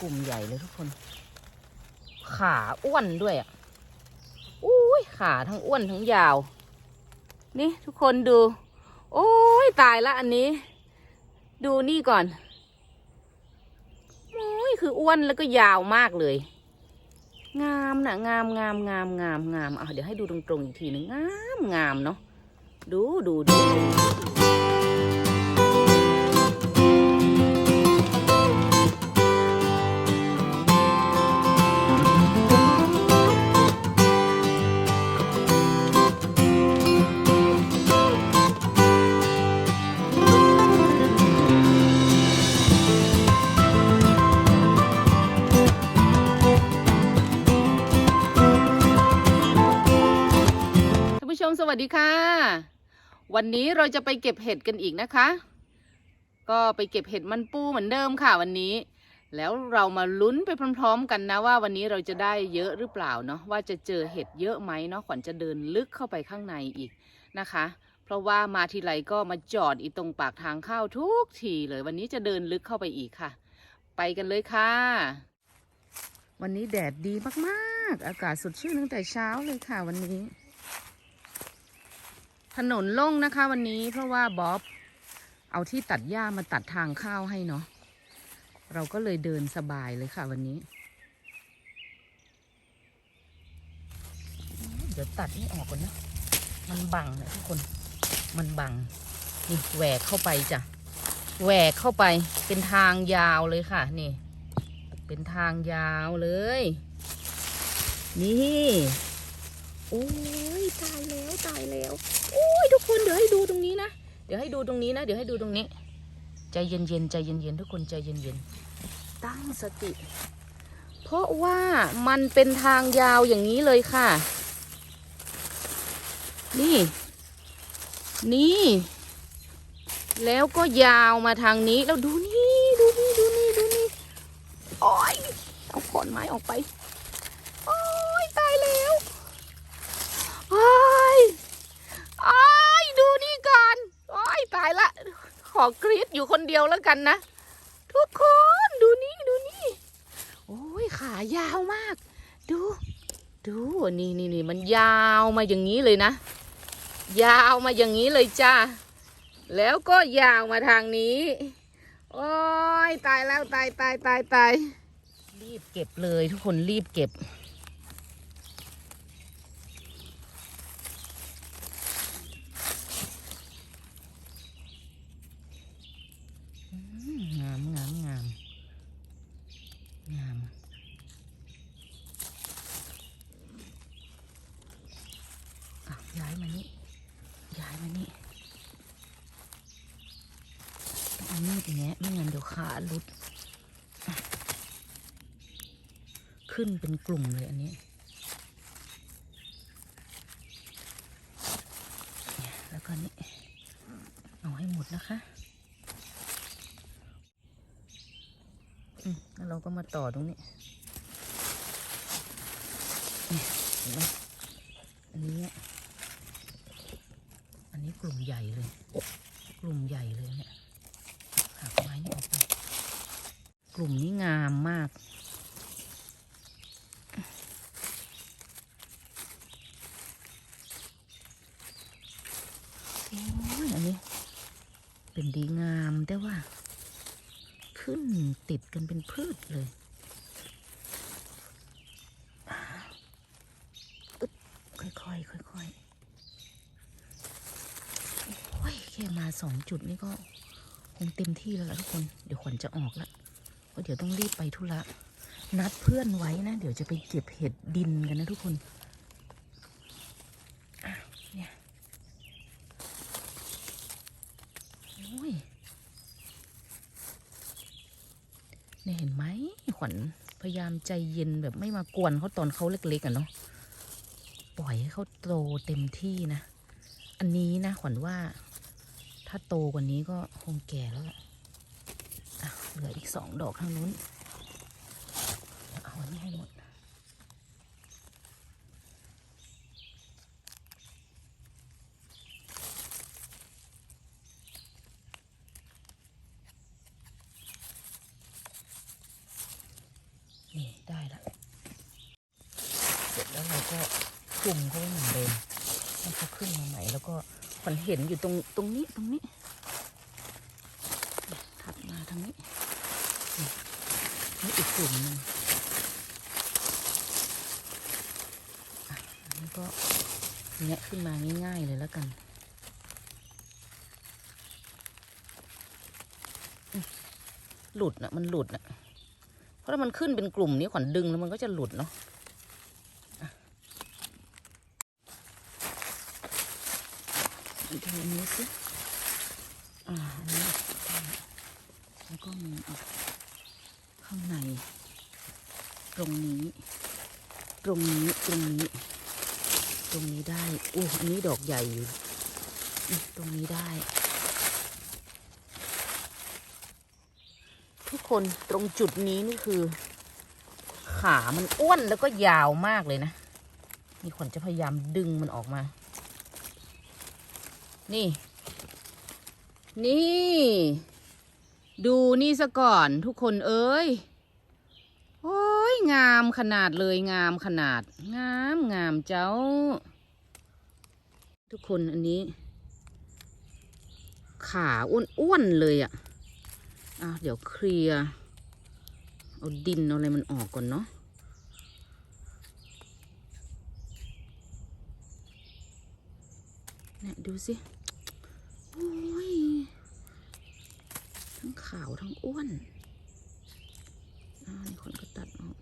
กลุ่มใหญ่เลยทุกคน ขาอ้วนด้วยอะอุ้ยขาทั้งอ้วนทั้งยาว นี่ทุกคนดู โอ้ยตายละอันนี้ ดูนี่ก่อนโอ้ยคืออ้วนแล้วก็ยาวมากเลย งามนะงามงามงามงามงามอะเดี๋ยวให้ดูตรงๆอีกทีหนึงงามงามเนาะดูดูดู ชมสวัสดีค่ะ วันนี้เราจะไปเก็บเห็ดกันอีกนะคะ ก็ไปเก็บเห็ดมันปูเหมือนเดิมค่ะวันนี้ แล้วเรามาลุ้นไปพร้อมๆ กันนะว่าวันนี้เราจะได้เยอะหรือเปล่าเนาะว่าจะเจอเห็ดเยอะไหมเนาะขวัญจะเดินลึกเข้าไปข้างในอีกนะคะ เพราะว่ามาทีไรก็มาจอดอีตรงปากทางเข้าทุกทีเลยวันนี้จะเดินลึกเข้าไปอีกค่ะ ไปกันเลยค่ะ วันนี้แดดดีมากๆ อากาศสดชื่นตั้งแต่เช้าเลยค่ะวันนี้ ถนนโล่งนะคะวันนี้เพราะว่าบ๊อบเอาที่ตัดหญ้ามาตัดทางเข้าวให้เนาะเราก็เลยเดินสบายเลยค่ะวันนี้ เดี๋ยวตัดนี่ออกก่อนนะ มันบังนะทุกคน มันบัง นี่แหวกเข้าไปจ้ะ แหวกเข้าไป เป็นทางยาวเลยค่ะ นี่ เป็นทางยาวเลย นี่ โอ้ยตายแล้วตายแล้ว อ้ยทุกคนเดี๋ยวให้ดูตรงนี้นะ เดี๋ยวให้ดูตรงนี้นะ เดี๋ยวให้ดูตรงนี้ ใจเย็นๆใจเย็นๆทุกคนใจเย็นๆ ตั้งสติ เพราะว่ามันเป็นทางยาวอย่างนี้เลยค่ะ นี่ นี่ แล้วก็ยาวมาทางนี้แล้วดูนี่ ดูนี่ ดูนี่ ดูนี่ โอ้ยเอาขอนไม้ออกไป โอ้ยตายแล้วโอ้ยโอ้ยดูนี่ก่อนโอ้ยตายละ ขอกรีดอยู่คนเดียวแล้วกันนะ ทุกคนดูนี่ดูนี่โอ้ยขายาวมาก ดู ดูนี่นี่นี่มันยาวมาอย่างนี้เลยนะ ยาวมาอย่างนี้เลยจ้าแล้วก็ยาวมาทางนี้ โอ้ยตายแล้วตายตายตายตายรีบเก็บเลยทุกคนรีบเก็บ อืมงามงามงามงามอะย้ายมานี่ ย้ายมานี่ต้องเอามีด แงะไม่งั้นเดี๋ยวขาหลุด ขึ้นเป็นกลุ่มเลยอันนี้ แล้วก็นี่เอาให้หมดนะคะอืมแล้วเราก็มาต่อตรงนี้เห็นไหมอันนี้อันนี้กลุ่มใหญ่เลย กลุ่มใหญ่เลยเนี่ย หักไม้นี่ออกไป กลุ่มนี้งามมากโอ้ยอันนี้ เป็นดีงามแต่ว่า ขึ้นติดกันเป็นพืชเลยค่อยๆค่อยๆโอ้ยแค่มาสองจุดนี่ก็ งเต็มที่แล้วล่ะทุกคน เดี๋ยวขวัญจะออกละเพราะเดี๋ยวต้องรีบไปธุระ นัดเพื่อนไว้นะ เดี๋ยวจะไปเก็บเห็ดดินกันนะทุกคนอ้าวเนี่ยโอ้ยเนี่ยเห็นไหมขวัญพยายามใจเย็นแบบไม่มากวนเขาตอนเขาเล็กๆอะเนาะ ปล่อยให้เขาโตเต็มที่นะ อันนี้นะขวัญว่า ถ้าโตกว่านี้ก็คงแก่แล้วละเหลืออีกสองดอกทางนู้น เอาอันนี้ให้หมด นี่ ได้ละ เสร็จแล้วเราก็คลุมเขาเหมือนเดิมให้เขาขึ้นมาใหม่แล้วก็ ขวัญเห็นอยู่ตรงตรงนี้ตรงนี้ถัดมาทางนี้นี่อีกกลุ่มหนึงอะอันนี้ก็แงะขึ้นมาง่ายๆเลยแล้วกันหลุดนะมันหลุดนะเพราะถ้ามันขึ้นเป็นกลุ่มนี้ขวัญดึงแล้วมันก็จะหลุดเนาะ ดูนี้สิอ่าอันนี้แล้วก็มีอีกข้างใน ตรงนี้ ตรงนี้ ตรงนี้ ตรงนี้ได้โอ้อันนี้ดอกใหญ่อยู่ ตรงนี้ได้ ทุกคนตรงจุดนี้นี่คือ ขามันอ้วนแล้วก็ยาวมากเลยนะนี่ขวัญจะพยายามดึงมันออกมา นี่ นี่ ดูนี่ซะก่อนทุกคนเอ้ย โอ้ย งามขนาดเลยงามขนาด งามงามเจ้า ทุกคนอันนี้ ขาอ้วนๆเลยอะ่ะอะเดี๋ยวเคลียร์เอาดินเอาอะไรมันออกก่อนเนาะเนี่ยดูสิ โอ้ย ทั้งขาวทั้งอ้วนอ่านี่คนก็ตัดออก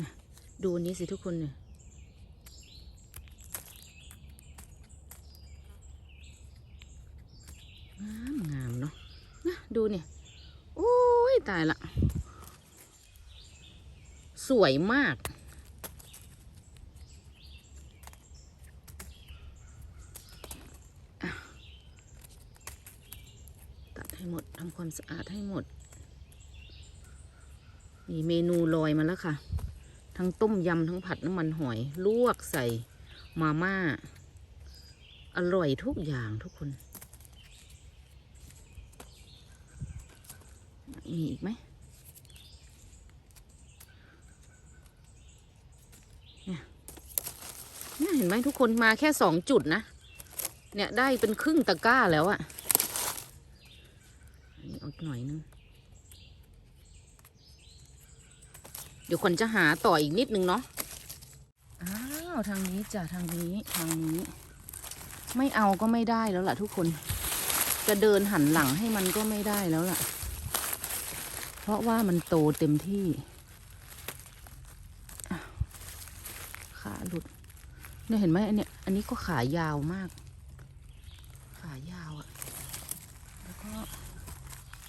นะดูนนี้สิทุกคนเนี่ยงามงามเนาะนะดูเนี่ยโอ้ย ตายละ สวยมาก ตัดให้หมดทำ ความสะอาดให้หมด มีเมนูลอยมาแล้วค่ะ ทั้งต้มยำทั้งผัดน้ำมันหอย ลวกใส่มาม่า อร่อยทุกอย่างทุกคน มีอีกไหมเนี่ยเนี่ยเห็นไหมทุกคนมาแค่สองจุดนะ เนี่ยได้เป็นครึ่งตะกร้าแล้วอะ หน่อยนึง เดี๋ยวคนจะหาต่ออีกนิดนึงเนาะ อ้าวทางนี้จ้ะทางนี้ทางนี้ ไม่เอาก็ไม่ได้แล้วล่ะทุกคน จะเดินหันหลังให้มันก็ไม่ได้แล้วล่ะ เพราะว่ามันโตเต็มที่ขาหลุดเนี่ยเห็นไหมอันเนี้ยอันนี้ก็ขายาวมาก ขายาวอะ่ะ แล้วก็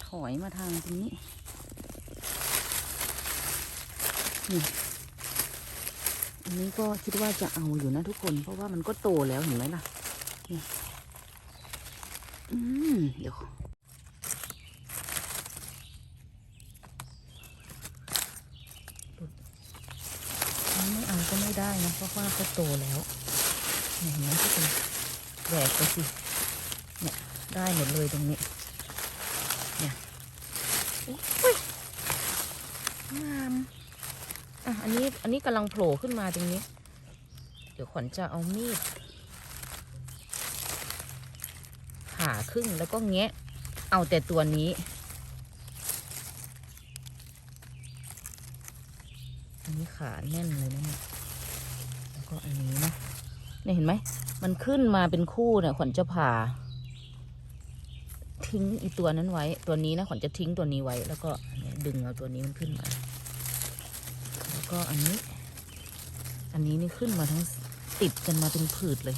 ถอยมาทางตรงนี้นี่อันนี้ก็คิดว่าจะเอาอยู่นะทุกคน เพราะว่ามันก็โตแล้วเห็นไหมล่ะนี่อืมเดี๋ยวไม่เอาก็ไม่ได้นะเพราะว่าเขาโตแล้วเห็นไหมทุกคนแหวกไปสิเนี่ยได้หมดเลยตรงนี้ อุ้ยงามอะอันนี้อันนี้กำลังโผล่ขึ้นมาตรงนี้ เดี๋ยวขวัญจะเอามีดผ่าครึ่งแล้วก็แงะ เอาแต่ตัวนี้ อันนี้ขาแน่นเลยนะเนี่ยแล้วก็อันนี้นะเนี่ยเห็นไหม มันขึ้นมาเป็นคู่เนี่ยขวัญจะผ่า ทิ้งอีตัวนั้นไว้ ตัวนี้นะขวัญจะทิ้งตัวนี้ไว้ แล้วก็ดึงเอาตัวนี้มันขึ้นมา แล้วก็อันนี้ อันนี้นี่ขึ้นมาทั้งติดกันมาเป็นผืดเลย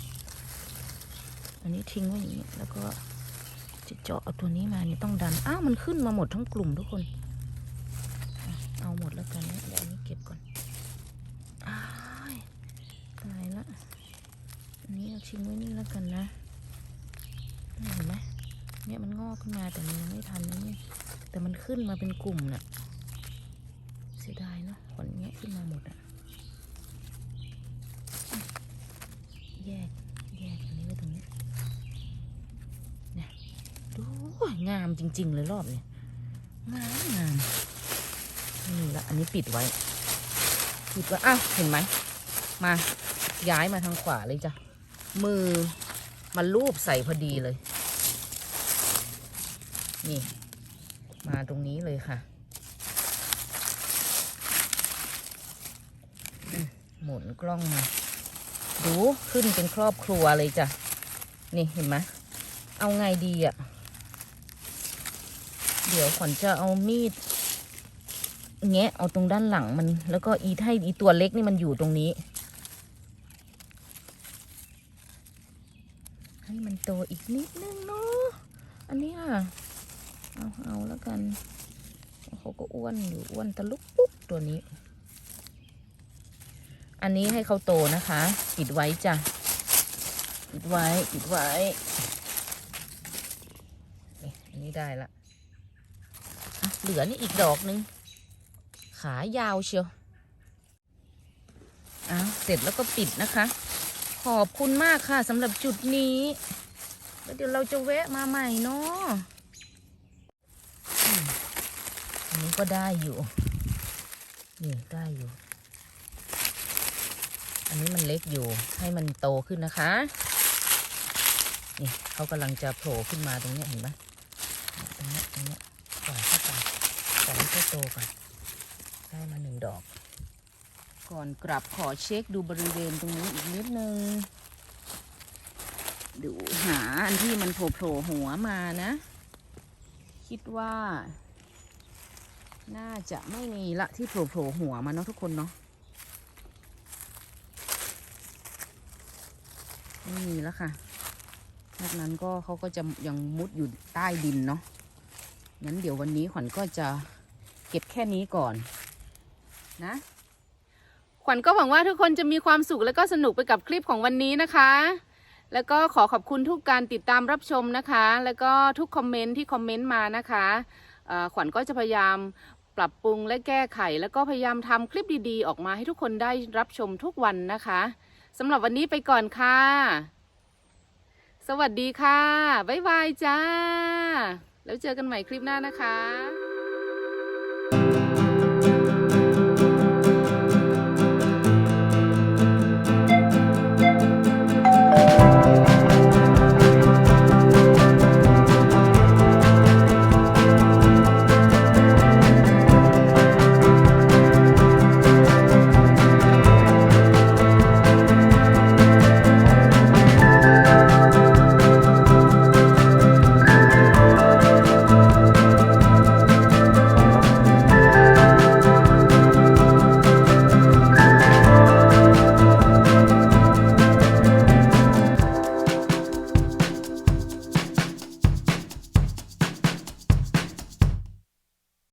อันนี้ทิ้งไว้อย่างนี้ แล้วก็จะเจาะเอาตัวนี้มานี่ต้องดัน อ้าวมันขึ้นมาหมดทั้งกลุ่มทุกคน เอาหมดแล้วกันนะเดี๋ยวอันนี้เก็บก่อนอตายละอันนี้เราทิ้งไว้นี่แล้วกันนะนี่เห็นไหมเนี่ยมันง อกขึ้นมาแต่มันยังไม่ทันนี่แต่มันขึ้นมาเป็นกลุ่มน่ะเสียดายเนาะขนแงะขึ้นมาหมดอะแยกแยกอันนี้ไว้ตรงนี้เนี่ยดูงามจริง ๆ เลยรอบเนี่ยงามงามนี่ละอันนี้ปิดไว้ ปิดไว้อ้าวเห็นไหมมาย้ายมาทางขวาเลยจ้ะมือมาลูบใส่พอดีเลย นี่ มาตรงนี้เลยค่ะ หมุนกล้องมาดูขึ้นเป็นครอบครัวเลยจ้ะ นี่เห็นไหมเอาไงดีอะ่ะ เดี๋ยวขวัญจะเอามีดแงะเอาตรงด้านหลังมัน แล้วก็อีให้อีตัวเล็กนี่มันอยู่ตรงนี้ ให้มันโตอีกนิดนึงเนาะอันนี้อะ เอาเอาแล้วกัน เขาก็อ้วนอยู่อ้วนตะลุกปุ๊บตัวนี้ อันนี้ให้เขาโตนะคะปิดไว้จ้ะปิดไว้ปิดไว้นี่อันนี้ได้ละเหลือนี่อีกดอกนึง ขายาวเชียวอ้าวเสร็จแล้วก็ปิดนะคะ ขอบคุณมากค่ะสำหรับจุดนี้แล้วเดี๋ยวเราจะแวะมาใหม่เนาะอืม อันนี้ก็ได้อยู่นี่ได้อยู่ อันนี้มันเล็กอยู่ให้มันโตขึ้นนะคะ นี่เขากำลังจะโผล่ขึ้นมาตรงนี้เห็นไหมตรงนี้ตรงนี้ปล่อยเข้าไปปล่อยให้เขาโตก่อนได้มาหนึ่งดอก ก่อนกลับขอเช็คดูบริเวณตรงนี้อีกนิดนึงดูหาอันที่มันโผล่หัวมานะ คิดว่า น่าจะไม่มีละที่โผล่หัวมาเนาะทุกคนเนาะไม่มีแล้วค่ะนอกนั้นก็เขาก็จะยังมุดอยู่ใต้ดินเนาะงั้นเดี๋ยววันนี้ขวัญก็จะเก็บแค่นี้ก่อนนะขวัญก็หวังว่าทุกคนจะมีความสุขและก็สนุกไปกับคลิปของวันนี้นะคะ แล้วก็ขอขอบคุณทุกการติดตามรับชมนะคะ แล้วก็ทุกคอมเมนต์ที่คอมเมนต์มานะคะขวัญก็จะพยายาม ปรับปรุงและแก้ไข แล้วก็พยายามทำคลิปดีๆ ออกมาให้ทุกคนได้รับชมทุกวันนะคะสำหรับวันนี้ไปก่อนค่ะ สวัสดีค่ะ บ๊ายบายจ้า แล้วเจอกันใหม่คลิปหน้านะคะ